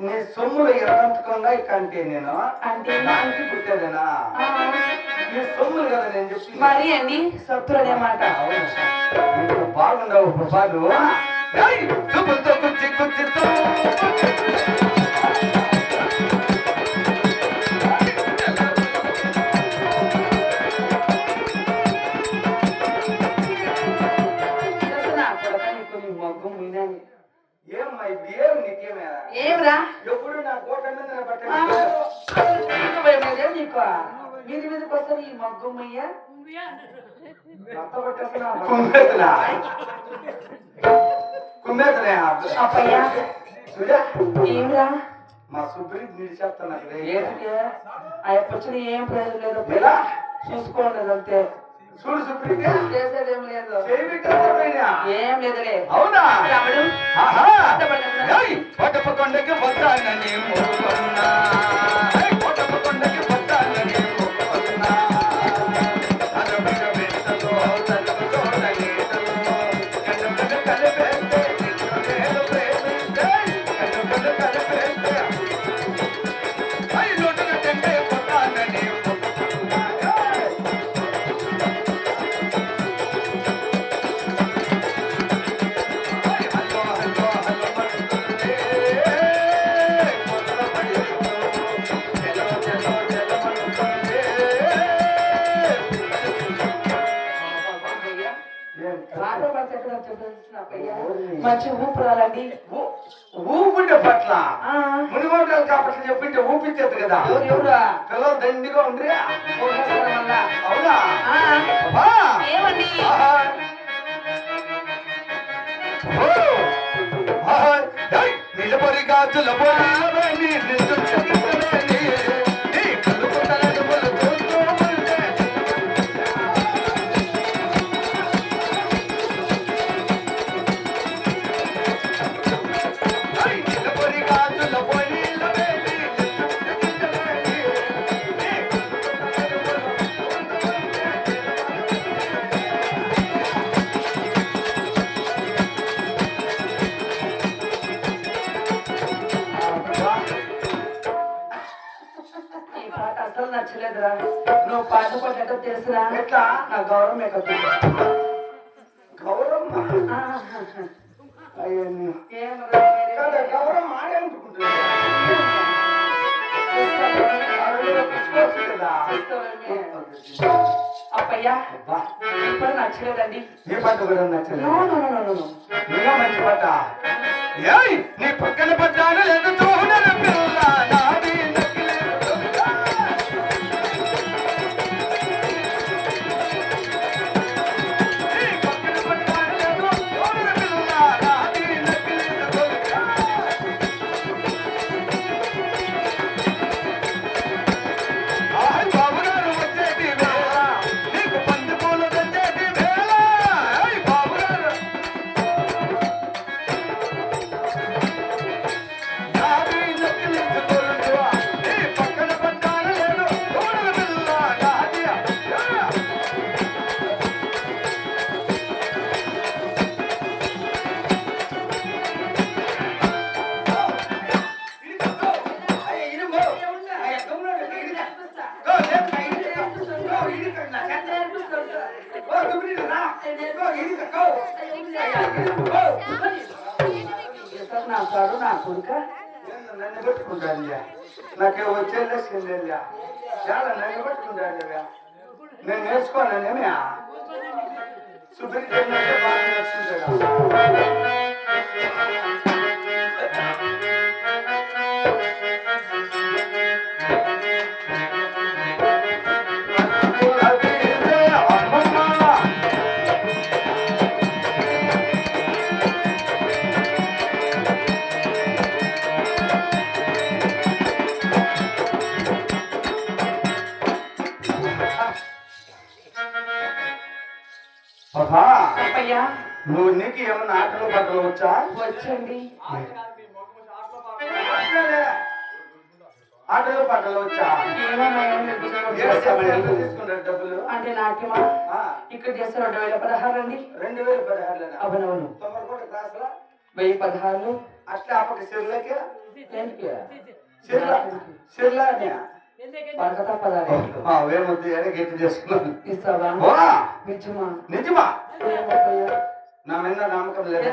నీ సొమ్ములు ఎర్రంతకుండా కంటే నేను. అంటే? దానికి పుట్టేదేనా? నీ సొమ్ములు కదా నేను చెప్పి మరి అండి సత్తులు అనేమాట బాగుండవు బాలు ఏయ్, చూపులతో ఏమ్మా ఇది ఏం నీకేమే? ఏమిరా? ఎప్పుడు నా మీద నీకు? మీది మీదకి వస్తారు ఈ అప్పయ్యా. చూడా. ఏమిరా మా చెప్తాను అక్కడ ఏంటి? ఆ ఏం ప్రయోజనం లేదు? చూసుకోండి అంతే చూడు సుప్రీం. చేసేదేం లేదు ఏం లేదులే. అవునా? కోటప్ప కొండకి వస్తానని ఊపుంటే పట్ల. మునిగోటాలు కాబట్టి చెప్పింటే ఊపించేది కదా. ఎవరు పిల్లలు దండిగా ఉండ్రి? అవునా? నిలబడి గాజుల పొలాలని నిలుచుంటున్నాని. నచ్చలేదురా నువ్వు పాట పాడటో తెలుసురా ఎట్లా? నా గౌరవం ఆడే అనుకుంటున్నా. పుచ్చుకోవచ్చు కదా. అప్పయ్యా ఇప్పుడు నచ్చలేదండి. పాట కూడా నచ్చలేదు. మంచి పాట. నీ పక్కన పడ్డాను లేదు చూడను. నా సారు నా కొడుక నన్ను పెట్టుకుంటాను నాకు వచ్చేలా సిందేలా చాలా నన్ను పెట్టుకుంటాను నేను నేర్చుకోలేనేమే సుబ్రహ్మణ్యం బాగా ఏమన్నా ఆటలు పాటలు వచ్చా? వచ్చండి. ఆటలు పాటలు వచ్చా? డబ్బులు? అంటే నాట్యమా ఇక్కడ చేస్తే రెండు వేల పదహారు అండి. రెండు వేలు పదహారులేనా? అవునవును. క్లాసులా? వెయ్యి పదహారులు అట్లా అప్పటి సిర్లకి? సిర్ల? చేసుకున్నాను. ఇస్తావా? ఓ, నిజమా? నిజమా. నా మీద నమ్మకం లేదు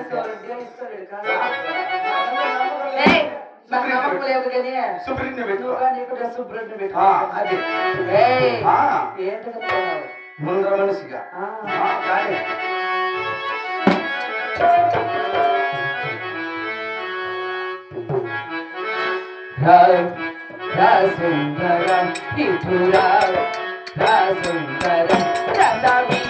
కానీ ఇక్కడ శుభ్రుడిని పెట్టు. అది? ముందర మనిషిగా. కానీ. రాసుందర, ఇటురా, రాసుందర, రసవీణాల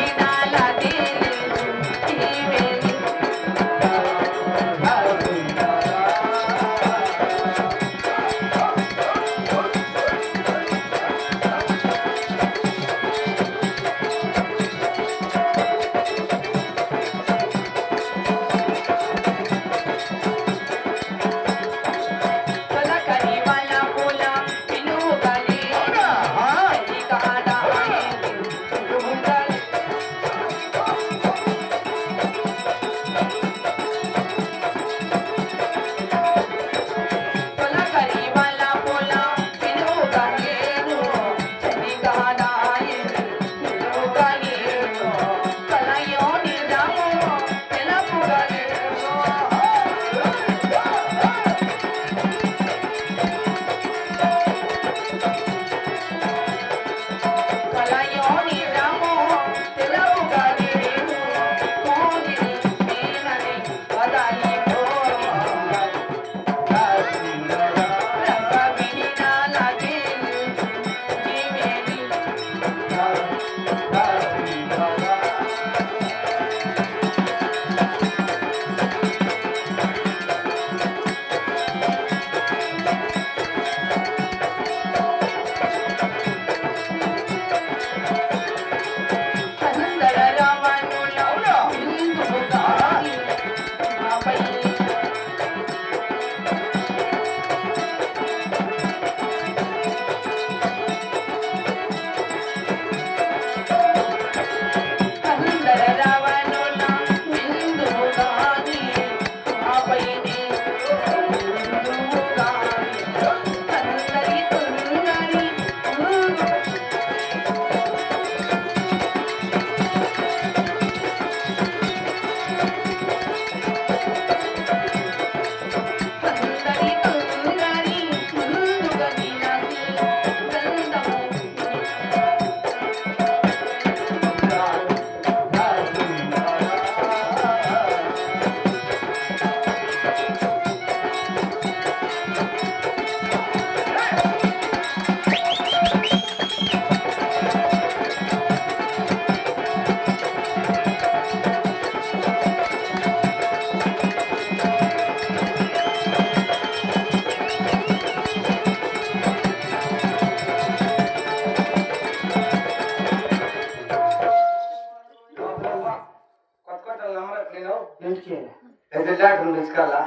పిలుచుకోవాలా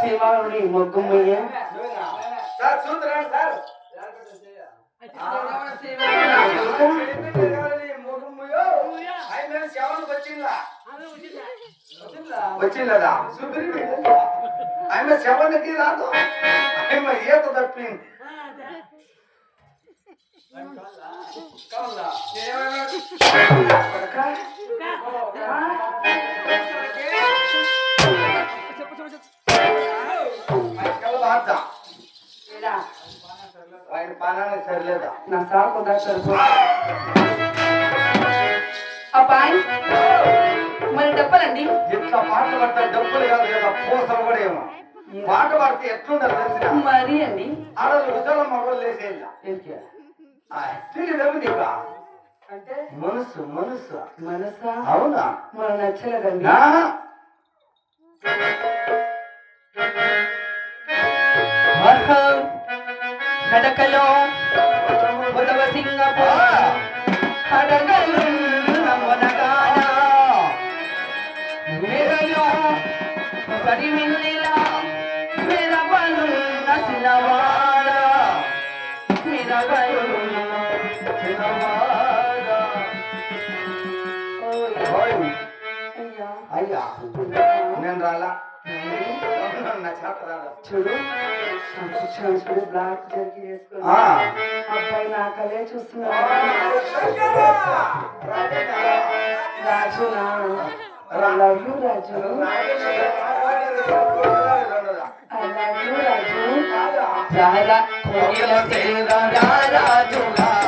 శివాని మొగ్గుమయ్య సార్ చూద్దరా సార్. వచ్చిందా? సుప్రీం ఆయన శవనికి రాదు. ఆయన ఈత తప్పింది. ఆయన పానానికి సరిలేదా? నా సాకు సరిపో అబ్బాయి మరి డబ్బలండి? ఇట్లా పాట పడితే డబ్బులు కాదు కదా పూసలు కూడా ఏమో. పాట పడితే ఎట్లుండాలి తెలిసిన? మరి అండి? ఆడలు రుజాల మగవాళ్ళు లేసేయాల ఏంటి? తిరిగి అంటే? మనసు మనసు. మనసా? అవునా? మన నచ్చలేదండి. నా అహం నడకలో ఉదవ సింగపు అడగలు నమ్మనగాన మెదలో కడిమిల్లిలా చూడు చూడు బ్లాక్ జరిగి వేసుకుని అబ్బాయి నాకలే చూస్తున్నా రాజు నా రాజు యూ రాజు రాజు రాజు రాజు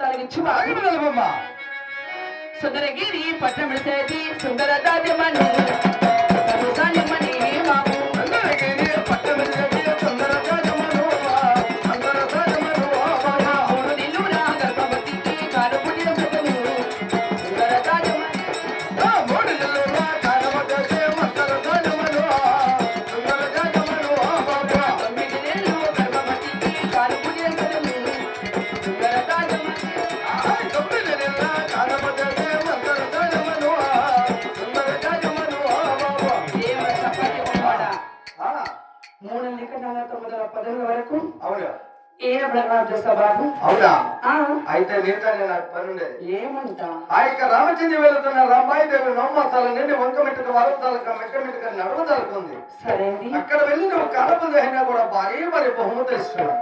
తొలగించు సుందరగిరి పట్టమిడిసేది సుందర దాద్యమను అయితే మిగతా నేను నాకు పని ఉండేది ఏమంటా? ఆ యొక్క రామచంద్ర వెళ్తున్న రామాయి దేవి నోమాసాల నుండి వంక మెట్టుకు వరదలక మెట్ట మెట్టుక నడవదలుకుంది. సరే అక్కడ వెళ్ళి నువ్వు కడప అయినా కూడా భారీ మరి బహుమతి ఇస్తున్నావు.